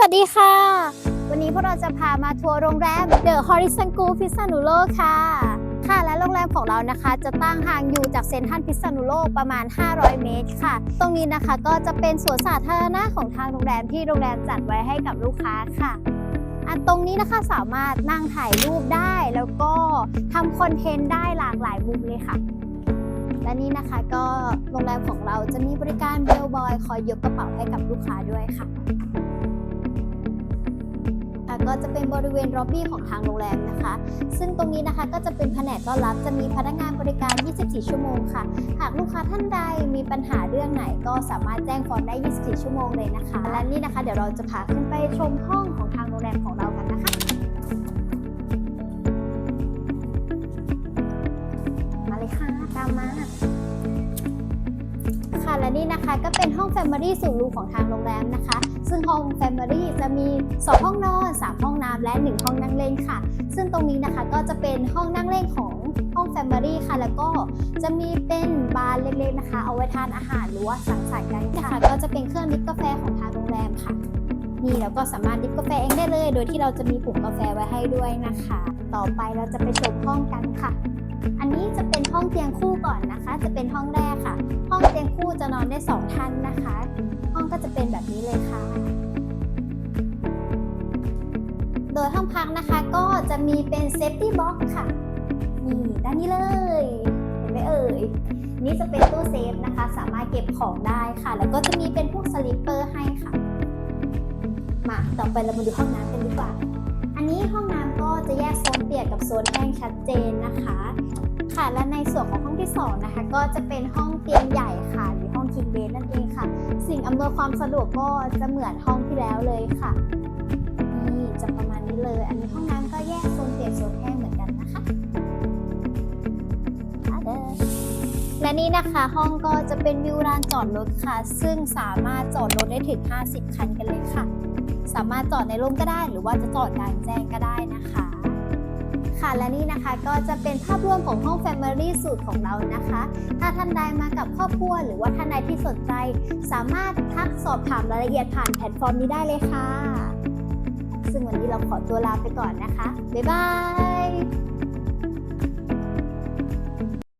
สวัสดีค่ะ วันนี้พวกเราจะพามาทัวร์โรงแรม The Horizon School พิษณุโลกค่ะ ค่ะและโรงแรมของเรานะคะ จะตั้งห่างอยู่จากเซ็นทรัลพิษณุโลกประมาณ 500 เมตรค่ะ ตรงนี้นะคะก็จะเป็นสวนสาธารณะของทางโรงแรมที่โรงแรมจัดไว้ให้กับลูกค้าค่ะอันตรงนี้นะคะสามารถนั่งถ่ายรูปได้แล้วก็ทำคอนเทนต์ได้หลากหลายมุมเลยค่ะ และนี่นะคะก็โรงแรมของเราจะมีบริการเบลบอยคอยยกกระเป๋าให้กับลูกค้าด้วยค่ะค่ะ ก็จะเป็นบริเวณล็อบบี้ของทางโรงแรมนะคะ ซึ่งตรงนี้นะคะก็จะเป็นแผนกต้อนรับจะมีพนักงานบริการ 24 ชั่วโมงค่ะ หากลูกค้าท่านใดมีปัญหาเรื่องไหนก็สามารถแจ้งฟอนได้ 24 ชั่วโมงเลยนะคะ และนี่นะคะ เดี๋ยวเราจะพาขึ้นไปชมห้องของทางโรงแรมของเรากันนะคะ ค่ะ และนี่นะคะก็เป็นห้อง Family สูงรูของทางโรงแรมนะคะ ซึ่งห้อง Family จะมี 2 ห้องนอน 3 ห้องน้ำและ 1 ห้องนั่งเล่นค่ะ ซึ่งตรงนี้นะคะก็จะเป็นห้องนั่งเล่นของห้อง Family ค่ะ แล้วก็จะมีเป็นบาร์เล็กๆนะคะ เอาไว้ทานอาหารหรือว่าสังสรรค์กันค่ะ ก็จะเป็นเครื่องดริฟกาแฟของทางโรงแรมค่ะนี่เราก็สามารถดริฟกาแฟเองได้เลย โดยที่เราจะมีปุ่มกาแฟไว้ให้ด้วยนะคะ ต่อไปเราจะไปชมห้องกันค่ะ อันนี้จะเป็นห้องเตียงคู่ก่อนนะคะ จะเป็นห้องแรก คู่จะนอนได้สองท่านนะคะ ห้องก็จะเป็นแบบนี้เลยค่ะ โดยห้องพักนะคะก็จะมีเป็นเซฟตี้บ็อกค่ะ นี่ด้านนี้เลย เห็นไหมเอ่ย นี่จะเป็นตู้เซฟนะคะ สามารถเก็บของได้ค่ะ แล้วก็จะมีเป็นพวกสลิปเปอร์ให้ค่ะ มาต่อไปเรามาดูห้องน้ำกันดีกว่า อันนี้ห้องน้ำก็จะแยกโซนเปียกกับโซนแห้งชัดเจนนะคะ ค่ะ และในส่วนของห้องที่สองนะคะก็จะเป็นห้องเตียงใหญ่ค่ะ หรือห้องคิงเบดนั่นเองค่ะ สิ่งอำนวยความสะดวกก็จะเหมือนห้องที่แล้วเลยค่ะนี่จะประมาณนี้เลย อันนี้ห้องน้ำก็แยกโซนเปียกโซนแห้งเหมือนกันนะคะเด้อและนี่นะคะห้องก็จะเป็นวิวลานจอดรถค่ะ ซึ่งสามารถจอดรถได้ถึง 50 คันกันเลยค่ะ สามารถจอดในร่มก็ได้ หรือว่าจะจอดกลางแจ้งก็ได้นะคะ ค่ะ และนี่นะคะก็จะเป็นภาพรวมของห้อง Family สูตรของเรานะคะ ถ้าท่านใดมากับครอบครัวหรือว่าท่านใดที่สนใจ สามารถทักสอบถามรายละเอียดผ่านแพลตฟอร์มนี้ได้เลยค่ะ ซึ่งวันนี้เราขอตัวลาไปก่อนนะคะ บ๊ายบาย